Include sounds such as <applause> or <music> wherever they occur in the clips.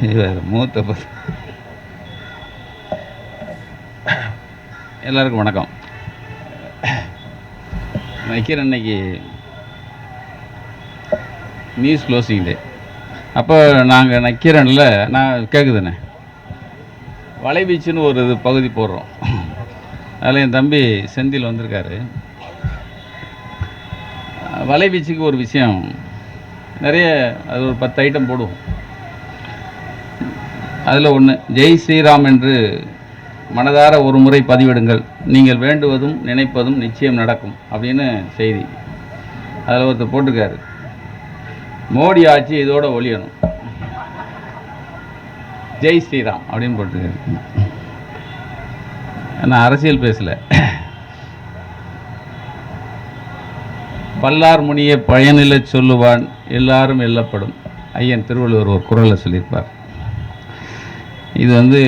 வேறு மூத்த பச எல்லாருக்கும் வணக்கம். நக்கீரன் அன்னைக்கு நியூஸ் க்ளோசிங் டே அப்போ நாங்கள் நக்கீரனில் நான் கேட்குதுண்ணே வலைபீச்சுன்னு ஒரு இது பகுதி போடுறோம். அதில் என் தம்பி செந்தில் வந்திருக்காரு. வலைவீச்சுக்கு ஒரு விஷயம் நிறைய அது ஒரு பத்து ஐட்டம் போடுவோம். அதில் ஒன்று ஜெய் ஸ்ரீராம் என்று மனதார ஒரு முறை பதிவிடுங்கள். நீங்கள் வேண்டுவதும் நினைப்பதும் நிச்சயம் நடக்கும் அப்படின்னு செய்தி. அதில் ஒருத்தர் போட்டிருக்காரு. மோடி ஆட்சி இதோட ஒழியணும். ஜெய் ஸ்ரீராம் அப்படின்னு போட்டிருக்காரு. நான் அரசியல் பேசலை. பல்லார் முனியை பயனிலச் சொல்லுவான் எல்லாரும் எல்லப்படும். ஐயன் திருவள்ளுவர் ஒரு குரலில் சொல்லியிருப்பார். இது வந்து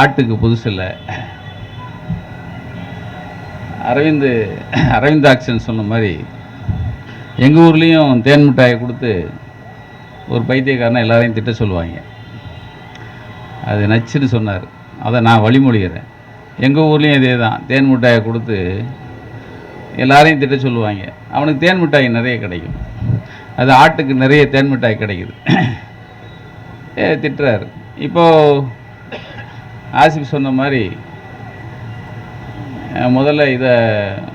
ஆட்டுக்கு புதுசு இல்லை. அரவிந்த் அரவிந்தாக்ஷன் சொன்ன மாதிரி எங்கள் ஊர்லேயும் தேன் மிட்டாயை கொடுத்து ஒரு பைத்தியக்காரனை எல்லாரையும் திட்ட சொல்லுவாங்க. அது நச்சுன்னு சொன்னார். அதை நான் வழிமொழிகிறேன். எங்கள் ஊர்லேயும் இதே தான் தேன் மிட்டாயை கொடுத்து எல்லாரையும் திட்ட சொல்லுவாங்க. அவனுக்கு தேன் மிட்டாய் நிறைய கிடைக்கும். அது ஆட்டுக்கு நிறைய தேன் மிட்டாய் கிடைக்குது. <clears throat> ஏ திட்டுறாரு. இப்போது ஆசிப் சொன்ன மாதிரி முதல்ல இதை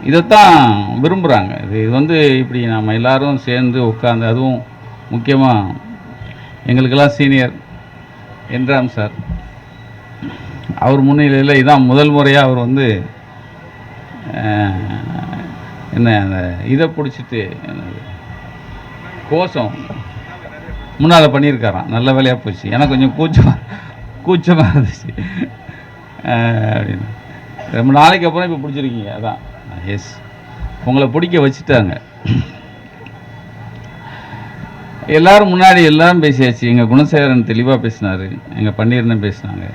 இதைத்தான் விரும்புகிறாங்க இது இது வந்து இப்படி நம்ம எல்லோரும் சேர்ந்து உட்காந்து அதுவும் முக்கியமாக எங்களுக்கெல்லாம் சீனியர் என்றாம் சார். அவர் முன்னிலையில் இதான் முதல் முறையாக அவர் வந்து என்ன அந்த இதை பிடிச்சிட்டு என்னது, கோஷம். முன்னால் பண்ணியிருக்காராம். நல்ல வேலையாக போச்சு. எனக்கு கொஞ்சம் கூச்சமாக கூச்சமாக இருந்துச்சு. அப்படின்னு. ரொம்ப நாளைக்கு அப்புறம் இப்போ பிடிச்சிருக்கீங்க அதான். எஸ் உங்களை பிடிக்க வச்சுட்டாங்க. எல்லோரும் முன்னாடி எல்லோரும் பேசியாச்சு. எங்கள் குணசேகரன் தெளிவாக பேசினார். எங்கள் பன்னீர்னு பேசினாங்க.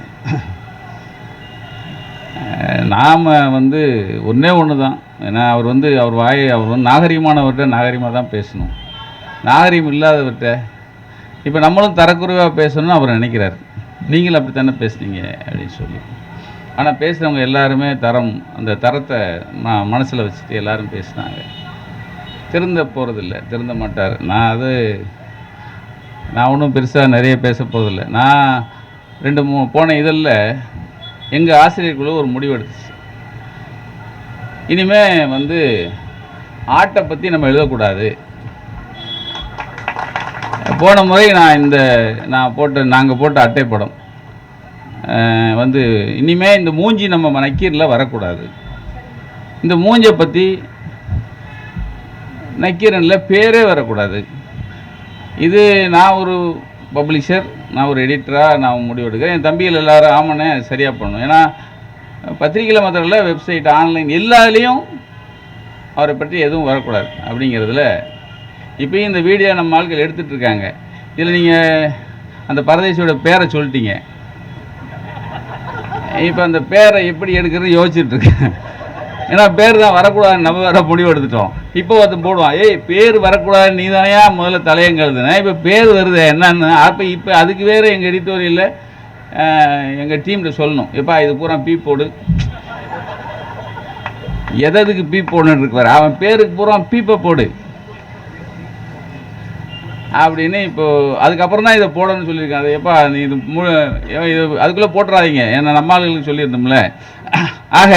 நாம் வந்து ஒன்றே ஒன்று தான் ஏன்னா அவர் வந்து அவர் வாயை அவர் வந்து நாகரிகமானவர்கிட்ட நாகரிகமாக தான் பேசணும். நாகரிகம் இல்லாதவர்கிட்ட இப்போ நம்மளும் தரக்குறைவாக பேசணும்னு அவர் நினைக்கிறார். நீங்களும் அப்படி தானே பேசுனீங்க அப்படின்னு சொல்லி. ஆனால் பேசுகிறவங்க எல்லாருமே தரம் அந்த தரத்தை ம மனசில் வச்சுட்டு எல்லாரும் பேசுனாங்க. திருந்த போகிறதில்ல திருந்த மாட்டார். நான் அது நான் ஒன்றும் பெருசாக நிறைய பேச போகிறதில்ல நான் ரெண்டு மூ போன இதில் எங்கள் ஆசிரியர்களும் ஒரு முடிவு எடுத்துச்சு. இனிமே வந்து ஆட்டை பற்றி நம்ம எழுதக்கூடாது. போன முறை நான் இந்த நான் போட்ட நாங்கள் போட்ட அட்டை படம் வந்து இனிமே இந்த மூஞ்சி நம்ம நக்கீரில் வரக்கூடாது. இந்த மூஞ்சை பற்றி நக்கீரனில் பேரே வரக்கூடாது. இது நான் ஒரு பப்ளிஷர் நான் ஒரு எடிட்டராக நான் முடிவெடுக்கிறேன் என் தம்பிகள் எல்லாரும் ஆமாண்ணே சரியாக பண்ணணும். ஏன்னா பத்திரிக்கையில் மாத்திரம் இல்லை வெப்சைட் ஆன்லைன் எல்லாத்துலேயும் அவரை பற்றி எதுவும் வரக்கூடாது அப்படிங்கிறதுல இப்போயும் இந்த வீடியோ நம்ம ஆட்கள் எடுத்துகிட்டு இருக்காங்க. இதில் நீங்கள் அந்த பரதேசியோட பேரை சொல்லிட்டீங்க. இப்போ அந்த பேரை எப்படி எடுக்கிறது யோசிச்சுட்ருக்கேன் ஏன்னா பேர் தான் வரக்கூடாதுன்னு நம்ம வேற முடிவு எடுத்துட்டோம். இப்போ ஒருத்தன் போடுவான் ஏய் பேர் வரக்கூடாது நீ தானையா? முதல்ல தலையங்கிறதுனா இப்போ பேர் வருது என்னன்னு? அப்போ இப்போ அதுக்கு வேறு எங்கள் எடிட்டோரியலில் எங்கள் டீம்கிட்ட சொல்லணும். எப்பா இது பூரா பீ போடு. எததுக்கு பீ போடணுன்னு இருக்கார் அவன் பேருக்கு பூரா பீப்பை போடு. அப்படின்னு இப்போ அதுக்கப்புறம் தான் இதை போடணும்னு சொல்லியிருக்கேன். அது எப்பா நீ இது மு இது அதுக்குள்ளே போட்டுறாதீங்க. ஏன்னா நம்ம ஆளுங்களுக்கு சொல்லியிருந்தோம்ல. ஆக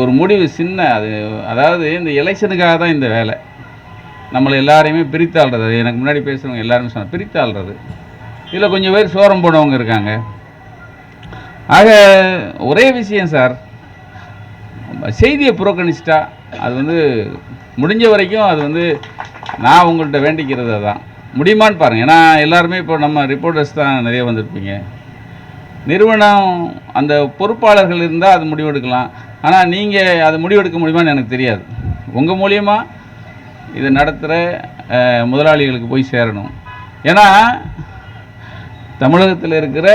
ஒரு முடிவு சின்ன அது அதாவது இந்த எலெக்ஷனுக்காக தான் இந்த வேலை. நம்மளை எல்லாரையுமே பிரித்தாள்றது. அது எனக்கு முன்னாடி பேசுகிறவங்க எல்லாருமே சொன்ன பிரித்தாள்றது. இதில் கொஞ்சம் பேர் சோரம் போனவங்க இருக்காங்க. ஆக ஒரே விஷயம் சார் செய்தியை புறக்கணிச்சிட்டா அது வந்து முடிஞ்ச வரைக்கும் அது வந்து நான் உங்கள்கிட்ட வேண்டிக்கிறது தான் முடியுமான்னு பாருங்கள் ஏன்னா எல்லாருமே இப்போ நம்ம ரிப்போர்ட்டர்ஸ் தான் நிறைய வந்திருப்பீங்க. நிறுவனம் அந்த பொறுப்பாளர்கள் இருந்தால் அது முடிவெடுக்கலாம். ஆனால் நீங்கள் அது முடிவெடுக்க முடியுமான்னு எனக்கு தெரியாது. உங்கள் மூலியமாக இதை நடத்துகிற முதலாளிகளுக்கு போய் சேரணும். ஏன்னா தமிழகத்தில் இருக்கிற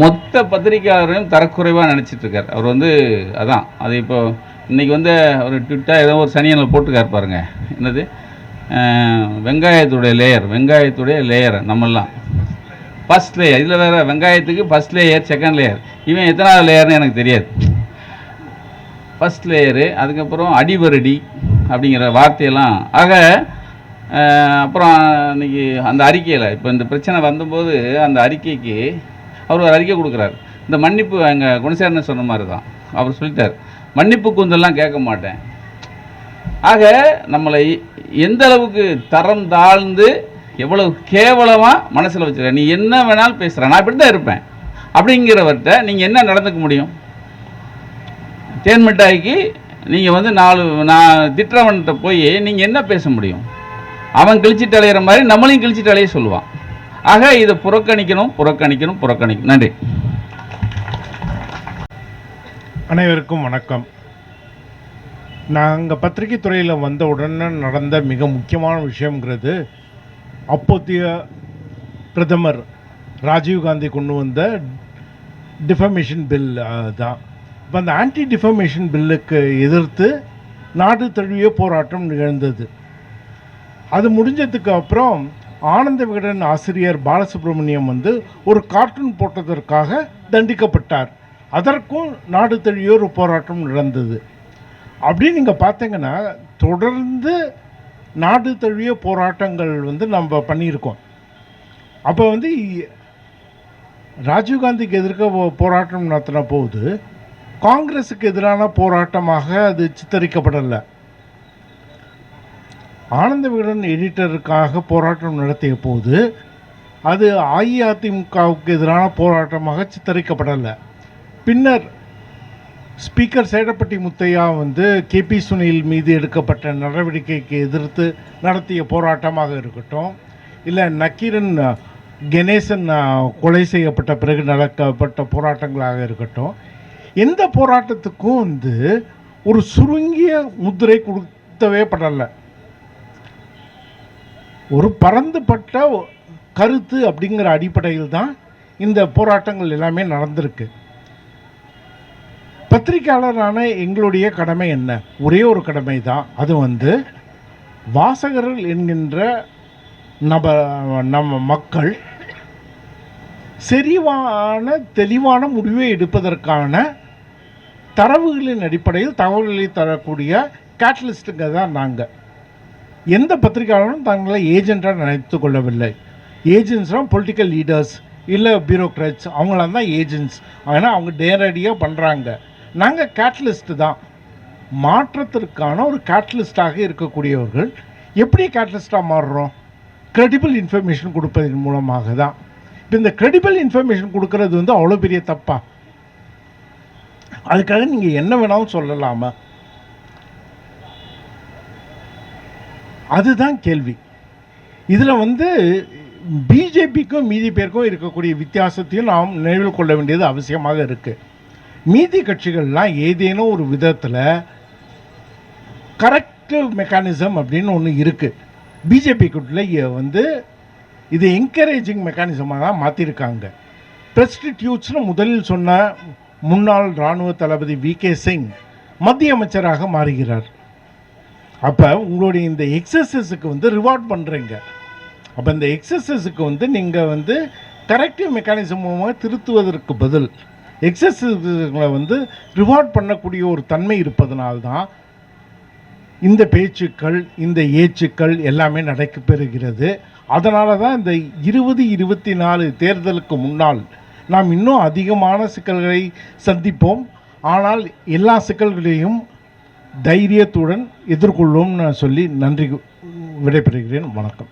மொத்த பத்திரிக்கையாளரையும் தரக்குறைவாக நினச்சிட்ருக்கார் அவர் வந்து அதான் அது இப்போ இன்றைக்கி வந்து ஒரு ட்விட்டாக ஏதோ ஒரு சனியனில் போட்டுக்கார் பாருங்க. என்னது? வெங்காயத்துடைய லேயர் வெங்காயத்துடைய லேயர் நம்மெல்லாம். ஃபஸ்ட் லேயர் இதில் வேறு வெங்காயத்துக்கு ஃபஸ்ட் லேயர் செகண்ட் லேயர் இவன் எத்தனாவது லேயர்னு எனக்கு தெரியாது. ஃபஸ்ட் லேயரு அதுக்கப்புறம் அடிவரடி அப்படிங்கிற வார்த்தையெல்லாம். ஆக அப்புறம் இன்னைக்கு அந்த அறிக்கையில் இப்போ இந்த பிரச்சனை வந்தபோது அந்த அறிக்கைக்கு அவர் ஒரு அறிக்கை கொடுக்குறாரு. இந்த மன்னிப்பு எங்கள் குணசேரனை சொன்ன மாதிரி தான் அவர் சொல்லிட்டார். மன்னிப்பு கூந்தெல்லாம் கேட்க மாட்டேன். ஆக நம்மளை எந்த அளவுக்கு தரம் தாழ்ந்து எவ்வளவு கேவலமாக மனசில் வச்சுருக்க நீ என்ன வேணாலும் பேசுகிற நான் இப்படி தான் இருப்பேன். அப்படிங்கிறவர்கிட்ட நீங்கள் என்ன நடந்துக்க முடியும்? தேன் மிட்டாய்க்கு நீங்கள் வந்து நாலு நான் திட்டுறவன்கிட்ட போய் நீங்கள் என்ன பேச முடியும்? அவன் கிழிச்சிட்டு அலையிற மாதிரி நம்மளையும் கிழிச்சிட்டு அலைய சொல்லுவான். ஆக இதை புறக்கணிக்கணும் புறக்கணிக்கணும் புறக்கணிக்கணும். நன்றி. அனைவருக்கும் வணக்கம். நாங்கள் பத்திரிகை துறையில் வந்த உடனே நடந்த மிக முக்கியமான விஷயங்கிறது அப்போத்திய பிரதமர் ராஜீவ்காந்தி கொண்டு வந்த டிஃபமேஷன் பில் தான். இப்போ அந்த ஆன்டி டிஃபமேஷன் பில்லுக்கு எதிர்த்து நாடு தழுவிய போராட்டம் நிகழ்ந்தது. அது முடிஞ்சதுக்கு அப்புறம் ஆனந்த விகடன் ஆசிரியர் பாலசுப்ரமணியம் வந்து ஒரு கார்ட்டூன் போட்டதற்காக தண்டிக்கப்பட்டார். அதற்கும் நாடு தழுவிய ஒரு போராட்டம் நடந்தது. அப்படி நீங்கள் பார்த்தீங்கன்னா தொடர்ந்து நாடு தழுவிய போராட்டங்கள் வந்து நம்ம பண்ணியிருக்கோம். அப்போ வந்து ராஜீவ்காந்திக்கு எதிர்க்க போ- போராட்டம் நடத்தின போது காங்கிரஸுக்கு எதிரான போராட்டமாக அது சித்தரிக்கப்படலை. ஆனந்த விகடன் எடிட்டருக்காக போராட்டம் நடத்திய போது அது அஇஅதிமுகவுக்கு எதிரான போராட்டமாக சித்தரிக்கப்படலை. பின்னர் ஸ்பீக்கர் சேடப்பட்டி முத்தையா வந்து கேபி சுனில் மீது எடுக்கப்பட்ட நடவடிக்கைக்கு எதிர்த்து நடத்திய போராட்டமாக இருக்கட்டும் இல்லை நக்கீரன் கணேசன் கொலை செய்யப்பட்ட பிறகு நடக்கப்பட்ட போராட்டங்களாக இருக்கட்டும் எந்த போராட்டத்துக்கும் வந்து ஒரு சுருங்கிய முத்திரை கொடுத்தவே படலை. ஒரு பறந்துபட்ட கருத்து அப்படிங்கிற அடிப்படையில் தான் இந்த போராட்டங்கள் எல்லாமே நடந்திருக்கு. பத்திரிக்கையாளரான எங்களுடைய கடமை என்ன? ஒரே ஒரு கடமை தான். அது வந்து வாசகர்கள் என்கின்ற நப நம்ம மக்கள் செறிவான தெளிவான முடிவை எடுப்பதற்கான தரவுகளின் அடிப்படையில் தகவல்களை தரக்கூடிய கேட்டலிஸ்ட்டுங்க தான் நாங்கள் எந்த பத்திரிகையாளரும் தங்களை ஏஜென்ட்டாக நினைத்து கொள்ளவில்லை. ஏஜென்ட்ஸ்லாம் பொலிட்டிக்கல் லீடர்ஸ் இல்லை பியூரோக்ராட்ஸ் அவங்களாம் தான் ஏஜென்ட்ஸ் ஆனால் அவங்க நேரடியாக பண்ணுறாங்க நாங்கள் கேட்டலிஸ்ட்டு தான். மாற்றத்திற்கான ஒரு கேட்டலிஸ்டாக இருக்கக்கூடியவர்கள் எப்படி கேட்டலிஸ்டாக மாறுறோம்? credible இன்ஃபர்மேஷன் கொடுப்பதன் மூலமாக தான். இந்த கிரெடிபிள் இன்ஃபர்மேஷன் கொடுக்கறது வந்து அவ்வளோ பெரிய தப்பா? அதுக்காக நீங்கள் என்ன வேணாலும் சொல்லலாமா? அதுதான் கேள்வி. இதில் வந்து பிஜேபிக்கும் மீதி பேருக்கும் இருக்கக்கூடிய வித்தியாசத்தையும் நாம் நினைவில் கொள்ள வேண்டியது அவசியமாக இருக்குது மீதி கட்சிகள்லாம் ஏதேனும் ஒரு விதத்தில் கரெக்டிவ் மெக்கானிசம் அப்படின்னு ஒன்று இருக்குது பிஜேபிக்குள்ளே வந்து இது என்கரேஜிங் மெக்கானிசமாக தான் மாற்றிருக்காங்க பிரஸ்டிடியூட்ஸ்னு முதலில் சொன்ன முன்னாள் இராணுவ தளபதி வி. கே. சிங் மத்திய அமைச்சராக மாறுகிறார். அப்போ உங்களுடைய இந்த எக்ஸசைஸுக்கு வந்து ரிவார்ட் பண்ணுறீங்க அப்போ இந்த எக்ஸசைஸுக்கு வந்து நீங்கள் வந்து கரெக்டிவ் மெக்கானிசம் மூலமாக திருத்துவதற்கு பதில். எக்ஸசைஸ்களை வந்து ரிவார்ட் பண்ணக்கூடிய ஒரு தன்மை இருப்பதனால்தான் இந்த பேச்சுக்கள் இந்த ஏச்சுக்கள் எல்லாமே நடைபெறுகிறது. அதனால தான் இந்த இருபது இருபத்தி நாலு தேர்தலுக்கு முன்னால் நாம் இன்னும் அதிகமான சிக்கல்களை சந்திப்போம். ஆனால் எல்லா சிக்கல்களையும் தைரியத்துடன் எதிர்கொள்வோம்னு சொல்லி நன்றி விடைபெறுகிறேன். வணக்கம்.